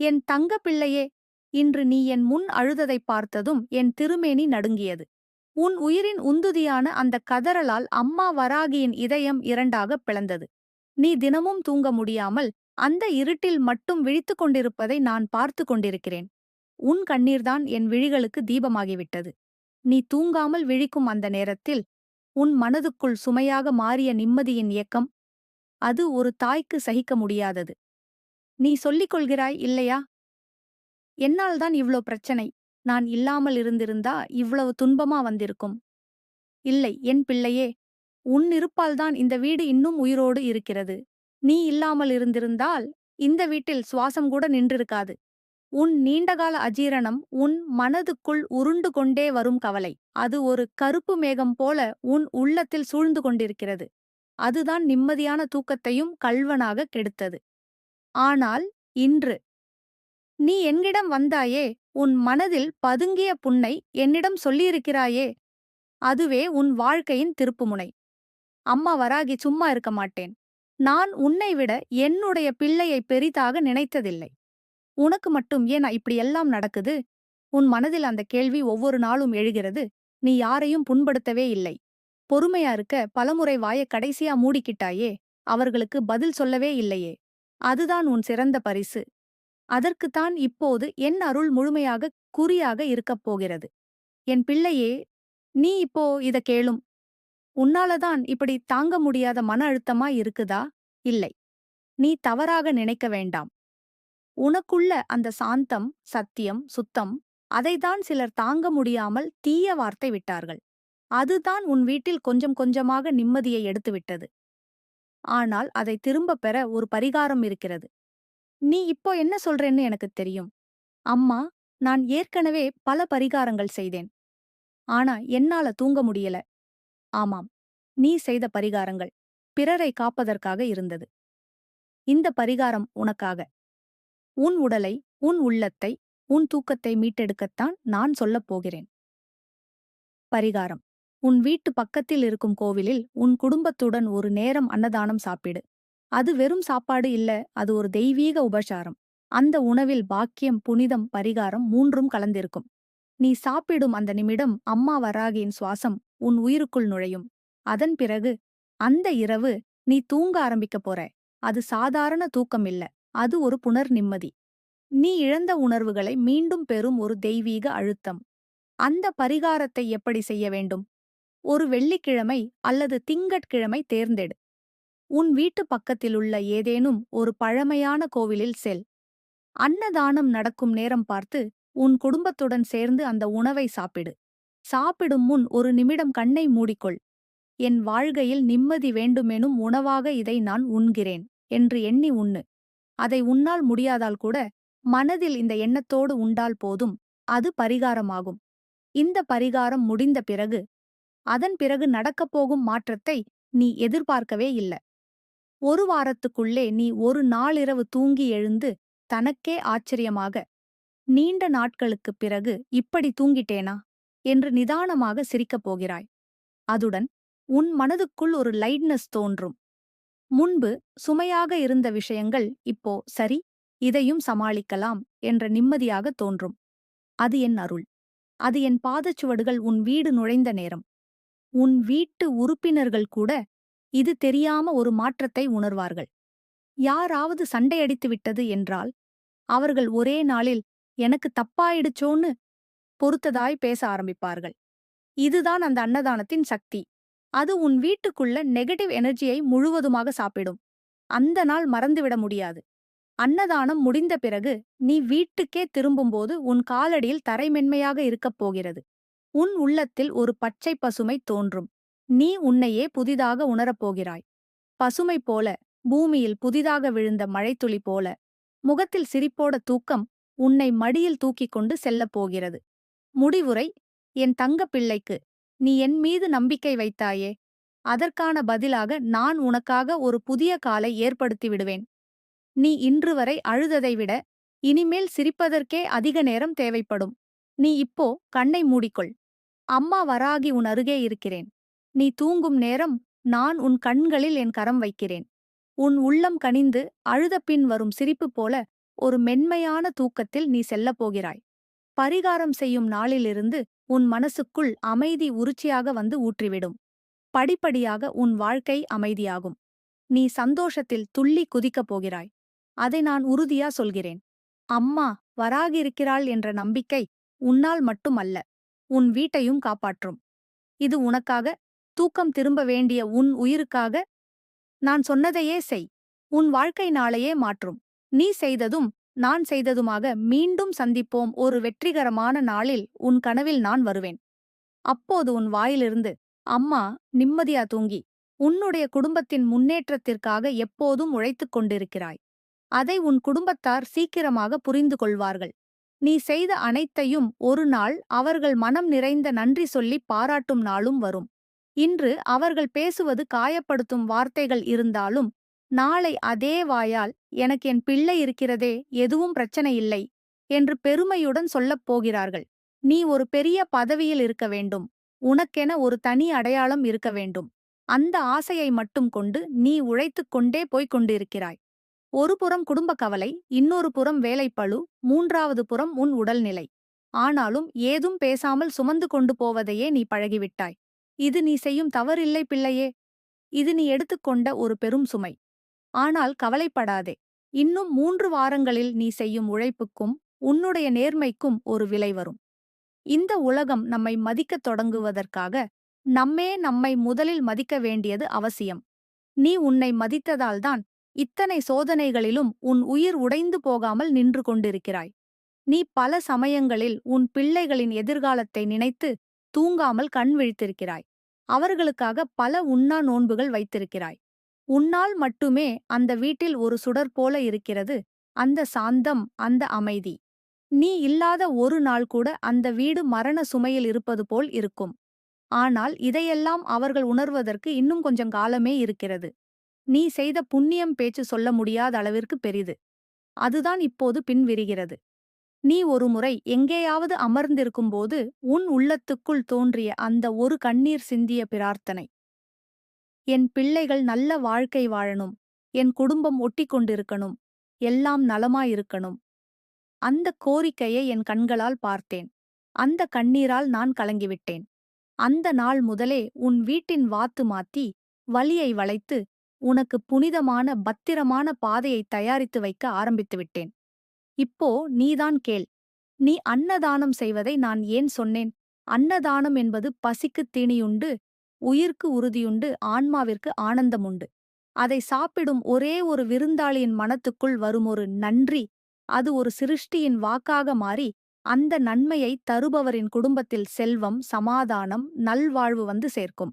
என் தங்க பிள்ளையே இன்று நீ என் முன் அழுததைப் பார்த்ததும் என் திருமேனி நடுங்கியது. உன் உயிரின் உந்துதியான அந்த கதறலால் அம்மா வராகியின் இதயம் இரண்டாகப் பிளந்தது. நீ தினமும் தூங்க முடியாமல் அந்த இருட்டில் மட்டும் விழித்துக் கொண்டிருப்பதை நான் பார்த்து கொண்டிருக்கிறேன். உன் கண்ணீர்தான் என் விழிகளுக்கு தீபமாகிவிட்டது. நீ தூங்காமல் விழிக்கும் அந்த நேரத்தில் உன் மனதுக்குள் சுமையாக மாறிய நிம்மதியின் இயக்கம் அது ஒரு தாய்க்கு சகிக்க முடியாதது. நீ சொல்லிக் கொள்கிறாய் இல்லையா? என்னால்தான் இவ்ளோ பிரச்சனை? நான் இல்லாமல் இருந்திருந்தா இவ்வளவு துன்பமா வந்திருக்கும். இல்லை என் பிள்ளையே உன் இருப்பால்தான் இந்த வீடு இன்னும் உயிரோடு இருக்கிறது. நீ இல்லாமல் இருந்திருந்தால் இந்த வீட்டில் சுவாசம் கூட நின்றிருக்காது. உன் நீண்டகால அஜீரணம் உன் மனதுக்குள் உருண்டு கொண்டே வரும் கவலை. அது ஒரு கருப்பு மேகம் போல உன் உள்ளத்தில் சூழ்ந்து கொண்டிருக்கிறது. அதுதான் நிம்மதியான தூக்கத்தையும் கல்வனாக கெடுத்தது. ஆனால் இன்று. நீ என்னிடம் வந்தாயே உன் மனதில் பதுங்கிய புண்ணை என்னிடம் சொல்லியிருக்கிறாயே அதுவே உன் வாழ்க்கையின் திருப்புமுனை. அம்மா வராகி சும்மா இருக்க மாட்டேன். நான் உன்னை விட என்னுடைய பிள்ளையை பெரிதாக நினைத்ததில்லை. உனக்கு மட்டும் ஏன் இப்படியெல்லாம் நடக்குது? உன் மனதில் அந்த கேள்வி ஒவ்வொரு நாளும் எழுகிறது. நீ யாரையும் புண்படுத்தவே இல்லை. பொறுமையா இருக்க பலமுறை வாய கடைசியா மூடிக்கிட்டாயே அவர்களுக்கு பதில் சொல்லவே இல்லையே. அதுதான் உன் சிறந்த பரிசு. அதற்குத்தான் இப்போது என் அருள் முழுமையாக குறியாக இருக்கப் போகிறது. என் பிள்ளையே நீ இப்போ இத கேளும். உன்னாலதான் இப்படி தாங்க முடியாத மன அழுத்தமா இருக்குதா? இல்லை. நீ தவறாக நினைக்க வேண்டாம். உனக்குள்ள அந்த சாந்தம் சத்தியம் சுத்தம் அதைத்தான் சிலர் தாங்க முடியாமல் தீய வார்த்தை விட்டார்கள். அதுதான் உன் வீட்டில் கொஞ்சம் கொஞ்சமாக நிம்மதியை எடுத்துவிட்டது. ஆனால் அதை திரும்பப் பெற ஒரு பரிகாரம் இருக்கிறது. நீ இப்போ என்ன சொல்றேன்னு எனக்கு தெரியும். அம்மா நான் ஏற்கனவே பல பரிகாரங்கள் செய்தேன். ஆனா என்னால தூங்க முடியல. ஆமாம் நீ செய்த பரிகாரங்கள் பிறரை காப்பதற்காக இருந்தது. இந்த பரிகாரம் உனக்காக. உன் உடலை உன் உள்ளத்தை உன் தூக்கத்தை மீட்டெடுக்கத்தான் நான் சொல்லப் போகிறேன். பரிகாரம். உன் வீட்டு பக்கத்தில் இருக்கும் கோவிலில் உன் குடும்பத்துடன் ஒரு நேரம் அன்னதானம் சாப்பிடு. அது வெறும் சாப்பாடு இல்ல அது ஒரு தெய்வீக உபசாரம். அந்த உணவில் பாக்கியம் புனிதம் பரிகாரம் மூன்றும் கலந்திருக்கும். நீ சாப்பிடும் அந்த நிமிடம் அம்மா வராகியின் சுவாசம் உன் உயிருக்குள் நுழையும். அதன் பிறகு அந்த இரவு நீ தூங்க ஆரம்பிக்கப் போற. அது சாதாரண தூக்கம் இல்ல அது ஒரு புனர் நிம்மதி நீ இழந்த உணர்வுகளை மீண்டும் பெறும் ஒரு தெய்வீக அழுத்தம். அந்த பரிகாரத்தை எப்படி செய்ய வேண்டும்? ஒரு வெள்ளிக்கிழமை அல்லது திங்கட்கிழமை தேர்ந்தெடு. உன் வீட்டு பக்கத்திலுள்ள ஏதேனும் ஒரு பழமையான கோவிலில் செல். அன்னதானம் நடக்கும் நேரம் பார்த்து உன் குடும்பத்துடன் சேர்ந்து அந்த உணவை சாப்பிடு. சாப்பிடும் முன் ஒரு நிமிடம் கண்ணை மூடிக்கொள். என் வாழ்கையில் நிம்மதி வேண்டுமெனும் உணவாக இதை நான் உண்கிறேன் என்று எண்ணி உண்ணு. அதை உன்னால் முடியாதால் கூட மனதில் இந்த எண்ணத்தோடு உண்டால் போதும் அது பரிகாரமாகும். இந்த பரிகாரம் முடிந்த பிறகு அதன் பிறகு நடக்கப் போகும் மாற்றத்தை நீ எதிர்பார்க்கவே இல்லை. ஒரு வாரத்துக்குள்ளே நீ ஒரு நாளிரவு தூங்கி எழுந்து தனக்கே ஆச்சரியமாக நீண்ட நாட்களுக்குப் பிறகு இப்படி தூங்கிட்டேனா என்று நிதானமாக சிரிக்கப் போகிறாய். அதுடன் உன் மனதுக்குள் ஒரு லைட்னஸ் தோன்றும். முன்பு சுமையாக இருந்த விஷயங்கள் இப்போ சரி இதையும் சமாளிக்கலாம் என்ற நிம்மதியாக தோன்றும். அது என் அருள். அது என் பாதச்சுவடுகள் உன் வீடு நுழைந்த நேரம். உன் வீட்டு உறுப்பினர்கள் கூட இது தெரியாம ஒரு மாற்றத்தை உணர்வார்கள். யாராவது சண்டையடித்து விட்டது என்றால் அவர்கள் ஒரே நாளில் எனக்கு தப்பாயிடுச்சோன்னு பொறுத்ததாய் பேச ஆரம்பிப்பார்கள். இதுதான் அந்த அன்னதானத்தின் சக்தி. அது உன் வீட்டுக்குள்ள நெகட்டிவ் எனர்ஜியை முழுவதுமாக சாப்பிடும். அந்த நாள் மறந்துவிட முடியாது. அன்னதானம் முடிந்த பிறகு நீ வீட்டுக்கே திரும்பும்போது உன் காலடியில் தரைமென்மையாக இருக்கப் போகிறது. உன் உள்ளத்தில் ஒரு பச்சை பசுமை தோன்றும். நீ உன்னையே புதிதாக உணரப்போகிறாய் பசுமை போல பூமியில் புதிதாக விழுந்த மழைத்துளி போல முகத்தில் சிரிப்போட தூக்கம் உன்னை மடியில் தூக்கிக் கொண்டு செல்லப் போகிறது. முடிவுரை என் தங்க பிள்ளைக்கு நீ என் மீது நம்பிக்கை வைத்தாயே. அதற்கான பதிலாக நான் உனக்காக ஒரு புதிய காலை ஏற்படுத்தி விடுவேன். நீ இன்று வரை அழுததை விட இனிமேல் சிரிப்பதற்கே அதிக நேரம் தேவைப்படும். நீ இப்போ கண்ணை மூடிக்கொள். அம்மா வராகி உன் அருகே இருக்கிறேன். நீ தூங்கும் நேரம் நான் உன் கண்களில் என் கரம் வைக்கிறேன். உன் உள்ளம் கனிந்து அழுத பின் வரும் சிரிப்பு போல ஒரு மென்மையான தூக்கத்தில் நீ செல்லப் போகிறாய். பரிகாரம் செய்யும் நாளிலிருந்து உன் மனசுக்குள் அமைதி உருச்சியாக வந்து ஊற்றிவிடும். படிப்படியாக உன் வாழ்க்கை அமைதியாகும். நீ சந்தோஷத்தில் துள்ளி குதிக்கப் போகிறாய். அதை நான் உறுதியா சொல்கிறேன். அம்மா வராகிருக்கிறாள் என்ற நம்பிக்கை உன்னால் மட்டுமல்ல. உன் வீட்டையும் காப்பாற்றும். இது உனக்காக தூக்கம் திரும்ப வேண்டிய உன் உயிருக்காக நான் சொன்னதையே செய். உன் வாழ்க்கை நாளையே மாற்றும். நீ செய்ததும் நான் செய்ததுமாக மீண்டும் சந்திப்போம். ஒரு வெற்றிகரமான நாளில் உன் கனவில் நான் வருவேன். அப்போது உன் வாயிலிருந்து அம்மா நிம்மதியா தூங்கி. உன்னுடைய குடும்பத்தின் முன்னேற்றத்திற்காக எப்போதும் உழைத்துக் கொண்டிருக்கிறாய். அதை உன் குடும்பத்தார் சீக்கிரமாக புரிந்து கொள்வார்கள். நீ செய்த அனைத்தையும் ஒரு நாள் அவர்கள் மனம் நிறைந்த நன்றி சொல்லி பாராட்டும் நாளும் வரும். இன்று அவர்கள் பேசுவது காயப்படுத்தும் வார்த்தைகள் இருந்தாலும் நாளை அதே வாயால் எனக்கு என் பிள்ளை இருக்கிறதே எதுவும் பிரச்சனை இல்லை என்று பெருமையுடன் சொல்லப் போகிறார்கள். நீ ஒரு பெரிய பதவியில் இருக்க வேண்டும். உனக்கென ஒரு தனி அடையாளம் இருக்க வேண்டும். அந்த ஆசையை மட்டும் கொண்டு நீ உழைத்துக் கொண்டே போய்க் கொண்டிருக்கிறாய். ஒரு புறம் குடும்ப கவலை இன்னொரு புறம் வேலைப்பழு மூன்றாவது புறம் உன் உடல்நிலை. ஆனாலும் ஏதும் பேசாமல் சுமந்து கொண்டு போவதையே நீ பழகிவிட்டாய். இது நீ செய்யும் தவறில்லை பிள்ளையே. இது நீ எடுத்துக்கொண்ட ஒரு பெரும் சுமை. ஆனால் கவலைப்படாதே. இன்னும் மூன்று வாரங்களில் நீ செய்யும் உழைப்புக்கும் உன்னுடைய நேர்மைக்கும் ஒரு விலை வரும். இந்த உலகம் நம்மை மதிக்கத் தொடங்குவதற்காக நம்மே நம்மை முதலில் மதிக்க வேண்டியது அவசியம். நீ உன்னை மதித்ததால்தான் இத்தனை சோதனைகளிலும் உன் உயிர் உடைந்து போகாமல் நின்று கொண்டிருக்கிறாய். நீ பல சமயங்களில் உன் பிள்ளைகளின் எதிர்காலத்தை நினைத்து தூங்காமல் கண் விழித்திருக்கிறாய். அவர்களுக்காக பல உண்ணா நோன்புகள் வைத்திருக்கிறாய். உன்னால் மட்டுமே அந்த வீட்டில் ஒரு சுடர் போல இருக்கிறது அந்த சாந்தம் அந்த அமைதி. நீ இல்லாத ஒரு நாள் கூட அந்த வீடு மரண சுமையில் இருப்பது போல் இருக்கும். ஆனால் இதையெல்லாம் அவர்கள் உணர்வதற்கு இன்னும் கொஞ்சம் காலமே இருக்கிறது. நீ செய்த புண்ணியம் பேச்சு சொல்ல முடியாத அளவிற்கு பெரிது. அதுதான் இப்போது பின்விரிகிறது. நீ ஒருமுறை எங்கேயாவது அமர்ந்திருக்கும்போது உன் உள்ளத்துக்குள் தோன்றிய அந்த ஒரு கண்ணீர் சிந்திய பிரார்த்தனை. என் பிள்ளைகள் நல்ல வாழ்க்கை வாழணும். என் குடும்பம் ஒட்டி கொண்டிருக்கணும். எல்லாம் நலமாயிருக்கணும். அந்த கோரிக்கையை என் கண்களால் பார்த்தேன். அந்த கண்ணீரால் நான் கலங்கிவிட்டேன். அந்த நாள் முதலே உன் வீட்டின் வாத்து மாத்தி வலியை வளைத்து உனக்கு புனிதமான பத்திரமான பாதையை தயாரித்து வைக்க ஆரம்பித்து விட்டேன். இப்போ நீதான் கேள். நீ அன்னதானம் செய்வதை நான் ஏன் சொன்னேன்? அன்னதானம் என்பது பசிக்குத் தீனியுண்டு உயிர்க்கு உறுதியுண்டு ஆன்மாவிற்கு ஆனந்தமுண்டு. அதை சாப்பிடும் ஒரே ஒரு விருந்தாளியின் மனத்துக்குள் வரும் ஒரு நன்றி. அது ஒரு சிருஷ்டியின் வாக்காக மாறி அந்த நன்மையை தருபவரின் குடும்பத்தில் செல்வம் சமாதானம் நல்வாழ்வு வந்து சேர்க்கும்.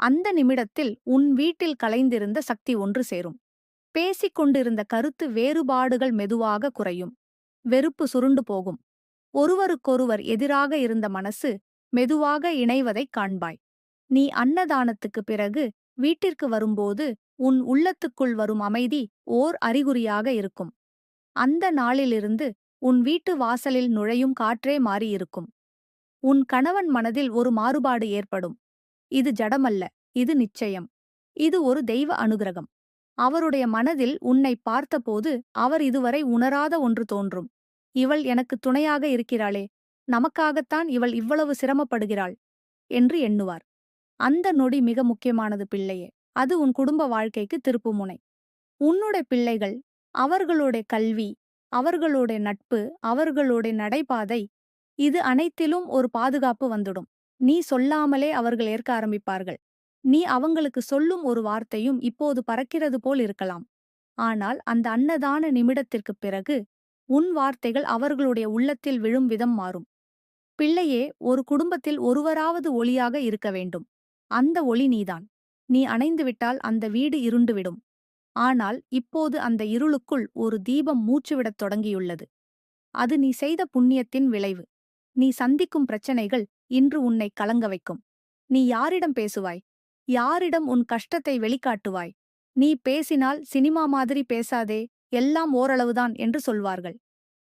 அந்த நிமிடத்தில் உன் வீட்டில் கலைந்திருந்த சக்தி ஒன்று சேரும். பேசிக் கொண்டிருந்த கருத்து வேறுபாடுகள் மெதுவாக குறையும். வெறுப்பு சுருண்டு போகும். ஒருவருக்கொருவர் எதிராக இருந்த மனசு மெதுவாக இணைவதைக் காண்பாய். நீ அன்னதானத்துக்குப் பிறகு வீட்டிற்கு வரும்போது உன் உள்ளத்துக்குள் வரும் அமைதி ஓர் அறிகுறியாக இருக்கும். அந்த நாளிலிருந்து உன் வீட்டு வாசலில் நுழையும் காற்றே மாறியிருக்கும். உன் கணவன் மனதில் ஒரு மாறுபாடு ஏற்படும். இது ஜடமல்ல இது நிச்சயம். இது ஒரு தெய்வ அனுகிரகம். அவருடைய மனதில் உன்னை பார்த்தபோது அவர் இதுவரை உணராத ஒன்று தோன்றும். இவள் எனக்கு துணையாக இருக்கிறாளே நமக்காகத்தான் இவள் இவ்வளவு சிரமப்படுகிறாள் என்று எண்ணுவார். அந்த நொடி மிக முக்கியமானது பிள்ளையே அது உன் குடும்ப வாழ்க்கைக்கு திருப்புமுனை. உன்னுடைய பிள்ளைகள் அவர்களுடைய கல்வி அவர்களுடைய நட்பு அவர்களுடைய நடைபாதை இது அனைத்திலும் ஒரு பாதுகாப்பு வந்துடும். நீ சொல்லாமலே அவர்கள் ஏற்க ஆரம்பிப்பார்கள். நீ அவங்களுக்கு சொல்லும் ஒரு வார்த்தையும் இப்போது பறக்கிறது போல் இருக்கலாம். ஆனால் அந்த அன்னதான நிமிடத்திற்குப் பிறகு உன் வார்த்தைகள் அவர்களுடைய உள்ளத்தில் விழும் விதம் மாறும். பிள்ளையே ஒரு குடும்பத்தில் ஒருவராவது ஒளியாக இருக்க வேண்டும். அந்த ஒளி நீதான். நீ அணைந்துவிட்டால் அந்த வீடு இருண்டுவிடும். ஆனால் இப்போது அந்த இருளுக்குள் ஒரு தீபம் மூச்சுவிடத் தொடங்கியுள்ளது. அது நீ செய்த புண்ணியத்தின் விளைவு. நீ சந்திக்கும் பிரச்சனைகள் இன்று உன்னை கலங்க வைக்கும். நீ யாரிடம் பேசுவாய்? யாரிடம் உன் கஷ்டத்தை வெளிக்காட்டுவாய்? நீ பேசினால் சினிமா மாதிரி பேசாதே எல்லாம் ஓரளவுதான் என்று சொல்வார்கள்.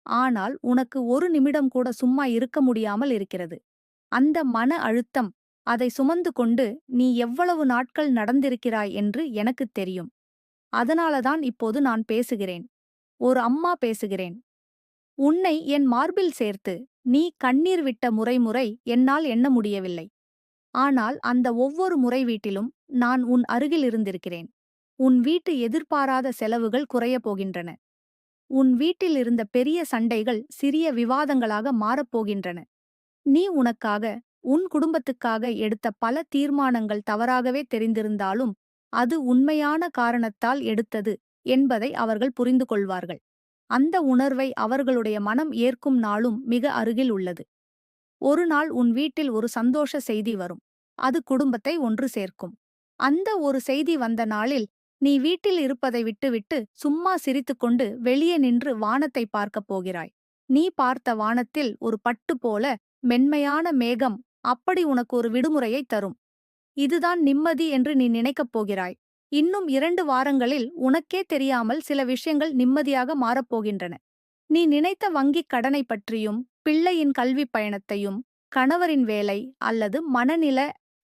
ஆனால் உனக்கு ஒரு நிமிடம் கூட சும்மா இருக்க முடியாமல் இருக்கிறது. அந்த மன அழுத்தம் அதை சுமந்து கொண்டு நீ எவ்வளவு நாட்கள் நடந்திருக்கிறாய் என்று எனக்குத் தெரியும். அதனாலதான் இப்போது நான் பேசுகிறேன். ஒரு அம்மா பேசுகிறேன். உன்னை என் மார்பில் சேர்த்து நீ கண்ணீர் விட்ட முறை முறை என்னால் எண்ண முடியவில்லை. ஆனால் அந்த ஒவ்வொரு முறை வீட்டிலும் நான் உன் அருகில் இருந்திருக்கிறேன். உன் வீட்டு எதிர்பாராத செலவுகள் குறையப் போகின்றன. உன் வீட்டில் இருந்த பெரிய சண்டைகள் சிறிய விவாதங்களாக மாறப்போகின்றன நீ உனக்காக உன் குடும்பத்துக்காக எடுத்த பல தீர்மானங்கள் தவறாகவே தெரிந்திருந்தாலும் அது உண்மையான காரணத்தால் எடுத்தது என்பதை அவர்கள் புரிந்து கொள்வார்கள் அந்த உணர்வை அவர்களுடைய மனம் ஏற்கும் நாளும் மிக அருகில் உள்ளது. ஒரு நாள் உன் வீட்டில் ஒரு சந்தோஷ செய்தி வரும். அது குடும்பத்தை ஒன்று சேர்க்கும். அந்த ஒரு செய்தி வந்த நாளில் நீ வீட்டில் இருப்பதை விட்டுவிட்டு சும்மா சிரித்துக்கொண்டு வெளியே நின்று வானத்தை பார்க்கப் போகிறாய். நீ பார்த்த வானத்தில் ஒரு பட்டு போல மென்மையான மேகம் அப்படி உனக்கு ஒரு விடுமுறையை தரும். இதுதான் நிம்மதி என்று நீ நினைக்கப் போகிறாய். இன்னும் இரண்டு வாரங்களில் உனக்கே தெரியாமல் சில விஷயங்கள் நிம்மதியாக மாறப்போகின்றன. நீ நினைத்த வங்கிக் கடனை பற்றியும் பிள்ளையின் கல்விப் பயணத்தையும் கணவரின் வேலை அல்லது மனநில